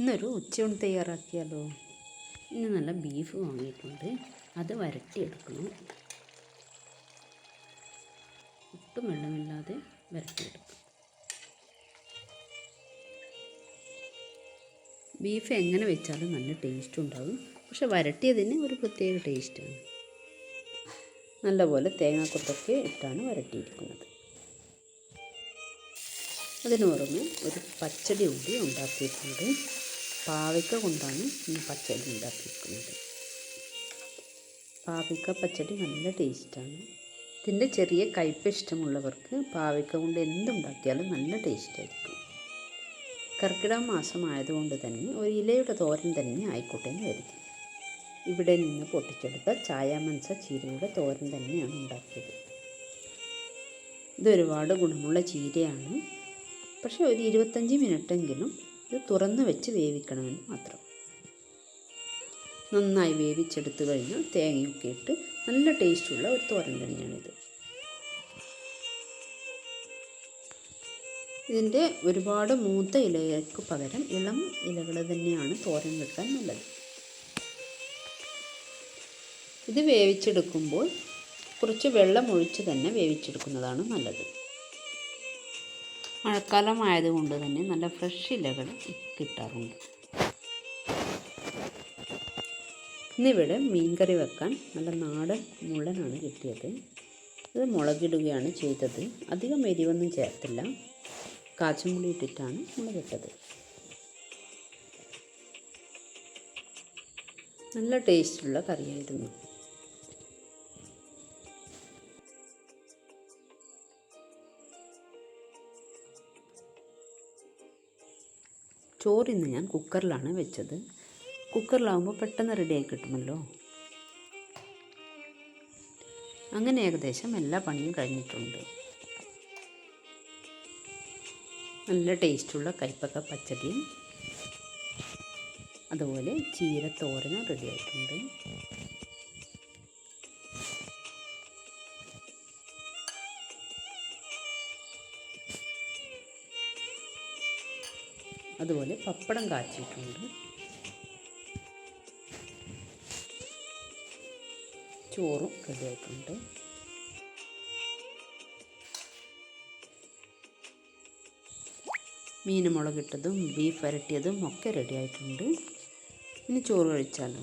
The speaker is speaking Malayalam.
ഇന്നൊരു ഉച്ചയൂണ് തയ്യാറാക്കിയാലോ? ഇന്ന് നല്ല ബീഫ് വാങ്ങിയിട്ടുണ്ട്. അത് വരട്ടിയെടുക്കണം. ഒട്ടും വെള്ളമില്ലാതെ വരട്ടിയെടുക്കണം ബീഫ് എങ്ങനെ വെച്ചാലും നല്ല ടേസ്റ്റ് ഉണ്ടാകും പക്ഷെ വരട്ടിയതിന് ഒരു പ്രത്യേക ടേസ്റ്റാണ് നല്ലപോലെ തേങ്ങാക്കൊത്തൊക്കെ ഇട്ടാണ് വരട്ടിയിരിക്കുന്നത്. അതിന് പുറമെ ഒരു പച്ചടി കൂടി ഉണ്ടാക്കിയിട്ടുണ്ട്. പാവയ്ക്ക കൊണ്ടാണ് ഈ പച്ചടി ഉണ്ടാക്കിയിരിക്കുന്നത്. പാവയ്ക്ക പച്ചടി നല്ല ടേസ്റ്റാണ്. ഇതിന്റെ ചെറിയ കയ്പ് ഇഷ്ടമുള്ളവർക്ക് പാവയ്ക്ക കൊണ്ട് എന്തുണ്ടാക്കിയാലും നല്ല ടേസ്റ്റായിരിക്കും. കർക്കിടക മാസമായതുകൊണ്ട് തന്നെ ഒരു ഇലയുടെ തോരൻ തന്നെ ആയിക്കോട്ടെ എന്ന് കരുതി. ഇവിടെ നിന്ന് പൊട്ടിച്ചെടുത്ത ചായാമൻസ ചീരയുടെ തോരൻ തന്നെയാണ് ഉണ്ടാക്കിയത്. ഇതൊരുപാട് ഗുണമുള്ള ചീരയാണ്. പക്ഷേ ഒരു ഇരുപത്തഞ്ച് മിനിറ്റെങ്കിലും ഇത് തുറന്ന് വെച്ച് വേവിക്കണമെന്ന് മാത്രം. നന്നായി വേവിച്ചെടുത്തു കഴിഞ്ഞാൽ തേങ്ങയൊക്കെ ഇട്ട് നല്ല ടേസ്റ്റുള്ള ഒരു തോരൻ തന്നെയാണിത് ഇതിന്റെ ഒരുപാട് മൂത്ത ഇലകൾക്ക് പകരം ഇളം ഇലകൾ തന്നെയാണ് തോരൻ വെക്കാൻ നല്ലത്. ഇത് വേവിച്ചെടുക്കുമ്പോൾ കുറച്ച് വെള്ളം ഒഴിച്ച് തന്നെ വേവിച്ചെടുക്കുന്നതാണ് നല്ലത്. മഴക്കാലം ആയതുകൊണ്ട് തന്നെ നല്ല ഫ്രഷ് ഇലകൾ കിട്ടാറുണ്ട്. ഇന്നിവിടെ മീൻകറി വെക്കാൻ നല്ല നാടൻ മുളനാണ് കിട്ടിയത്. ഇത് മുളകിടുകയാണ് ചെയ്തത്. അധികം എരിവൊന്നും ചേർത്തില്ല. കാച്ചുമുളി ഇട്ടിട്ടാണ് മുളകിട്ടത് നല്ല ടേസ്റ്റുള്ള കറിയായിരുന്നു. ചോറ് ഇന്ന് ഞാൻ കുക്കറിലാണ് വെച്ചത്. കുക്കറിലാവുമ്പോൾ പെട്ടെന്ന് റെഡിയായി കിട്ടുമല്ലോ. അങ്ങനെ ഏകദേശം എല്ലാ പണിയും കഴിഞ്ഞിട്ടുണ്ട്. നല്ല ടേസ്റ്റുള്ള കൈപ്പക്ക പച്ചടിയും അതുപോലെ ചീരത്തോരനും തോരനും അതുപോലെ പപ്പടം കാച്ചിട്ടുണ്ട് ചോറും റെഡിയായിട്ടുണ്ട്. മീൻ മുളകിട്ടതും ബീഫ് വരട്ടിയതും ഒക്കെ റെഡിയായിട്ടുണ്ട്. ഇനി ചോറ് കഴിച്ചാലോ?